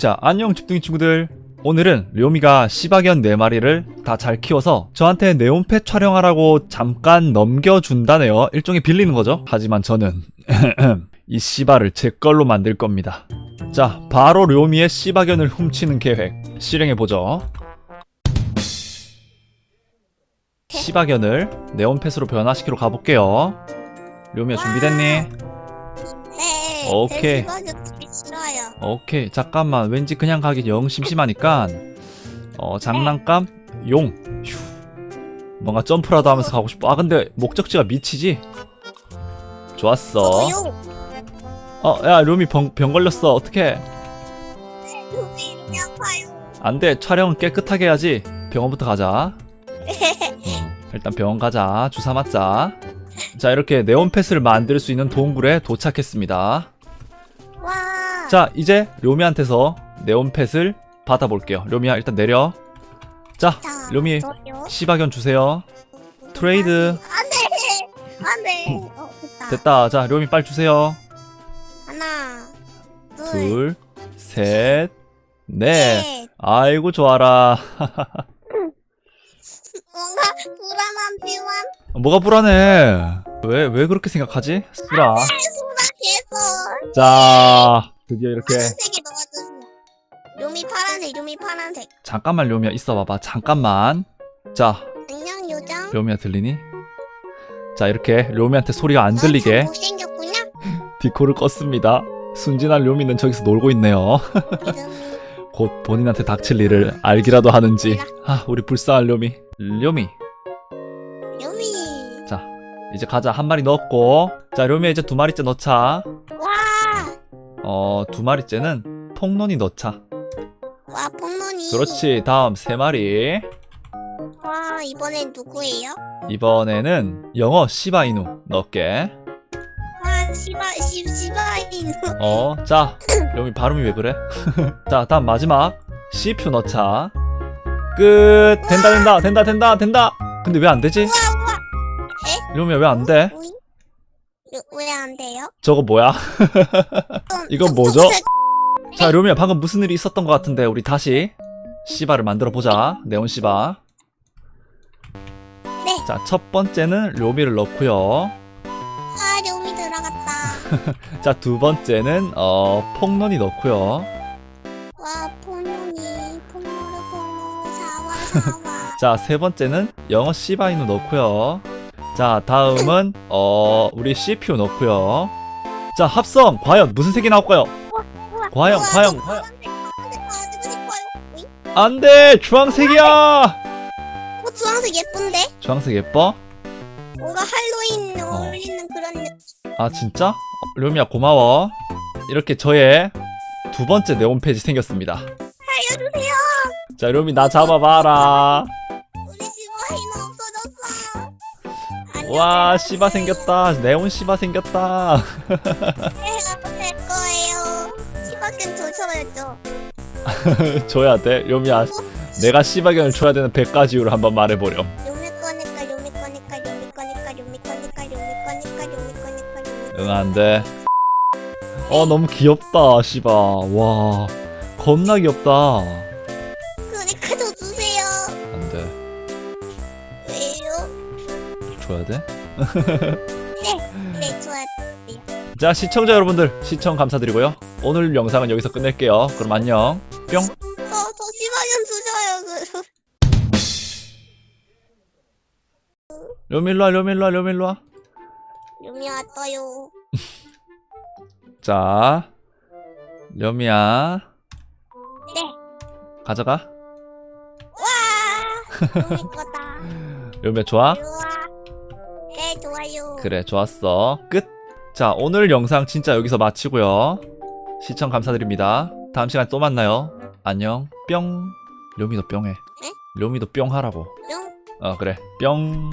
자, 안녕 집둥이 친구들. 오늘은 료미가 시바견 4마리를 다 잘 키워서 저한테 네온펫 촬영하라고 잠깐 넘겨준다네요. 일종의 빌리는 거죠. 하지만 저는 이 시바를 제 걸로 만들 겁니다. 자, 바로 료미의 시바견을 훔치는 계획 실행해보죠. 시바견을 네온펫으로 변화시키러 가볼게요. 료미야 준비됐니? 네. 오케이. 싫어요. 오케이. 잠깐만. 왠지 그냥 가기 영 심심하니까. 어 장난감? 용. 휴. 뭔가 점프라도 하면서 가고 싶어. 아 근데 목적지가 미치지? 좋았어. 저도요. 어야 룸이 병, 병 걸렸어. 어떡해? 여기 이렇게 아파요. 안돼. 촬영은 깨끗하게 해야지. 병원부터 가자. 어, 일단 병원 가자. 주사 맞자. 자 이렇게 네온 패스를 만들 수 있는 동굴에 도착했습니다. 와. 자 이제 료미한테서 네온펫을 받아볼게요 료미야 일단 내려 자 자, 료미. 시바견 주세요 트레이드 안돼. 안돼. 어 됐다. 됐다 자 료미 빨리 주세요 하나, 둘, 둘셋넷 넷. 아이고 좋아라 뭔가 불안한 비만. 뭐가 불안해 왜 왜 그렇게 생각하지 수라 수락해서 자 드디어 이렇게 파란색에 넣어주세요. 요미 파란색, 요미 파란색. 잠깐만 료미야 있어 봐봐 잠깐만 자 안녕 요정. 료미야 들리니 자 이렇게 료미한테 소리가 안 들리게 못 생겼구나. 디코를 껐습니다 순진한 료미는 저기서 놀고 있네요 이름이 곧 본인한테 닥칠 일을 알기라도 하는지 아 우리 불쌍한 료미 료미 요미. 자 이제 가자 한 마리 넣었고 자 료미 이제 두 마리째 넣자 와. 어 두 마리째는 폭론이 넣자. 와 폭론이. 그렇지. 다음 세 마리. 와 이번엔 누구예요? 이번에는 영어 시바이누 넣을게. 와 시바 시 시바인. 어자 료미 발음이 왜 그래? 자 다음 마지막. CPU 넣자. 끝. 된다 된다 된다 된다 된다. 근데 왜 안 되지? 료미야 왜안 돼? 왜 안 돼요? 저거 뭐야? 좀 이건 뭐죠? 자, 료미야, 방금 무슨 일이 있었던 것 같은데, 우리 다시 시바를 만들어 보자. 네온 시바. 네. 자, 첫 번째는 료미를 넣고요. 아 료미 들어갔다. 자, 두 번째는 어 폭론이 넣고요. 와 폭론이 폭로를 폭로 사와 사와. 자, 세 번째는 영어 시바이누 넣고요. 자, 다음은 어 우리 CPU 넣고요. 자, 합성 과연 무슨 색이 나올까요? 과연, 과연, 저 과연. 안돼, 주황색이야. 어 주황색 예쁜데? 주황색 예뻐? 뭔가 할로윈 어. 어울리는 그런 느낌. 아 진짜? 어, 료미야 고마워 이렇게 저의 두 번째 네온 페이지 생겼습니다 살려주세요. 자 료미 나 잡아봐라 우리 시바인 없어졌어. 안녕, 와. 시바 생겼다. 네온 시바 생겼다. 될 거예요. 시바견 조셔야죠. 줘야 돼? 료미야 내가 시바견을 줘야 되는 100가지 이유를 한번 말해보렴. 요미 거니까 요미 거니까 요미 거니까 요미 거니까 요미 거니까 요미 거니까 요미 응 안돼. 어 너무 귀엽다 시바. 와 겁나 귀엽다 줘야 돼? 네 좋아요. 자 시청자 여러분들 시청 감사드리고요 오늘 영상은 여기서 끝낼게요 그럼 안녕 뿅 저저 시바견 주셔요. 그 료미 일로와 료미 일로와 료미 일로와 요미 왔어요. 자, 렴이야. 네. 가져가. 와 요미 거다. 렴이야, 좋아? 좋아. 네 좋아요. 그래, 좋았어. 끝. 자, 오늘 영상 진짜 여기서 마치고요. 시청 감사드립니다. 다음 시간에 또 만나요. 안녕. 뿅. 렴이도 뿅해. 네? 렴이도 뿅 하라고. 뿅. 어, 그래. 뿅.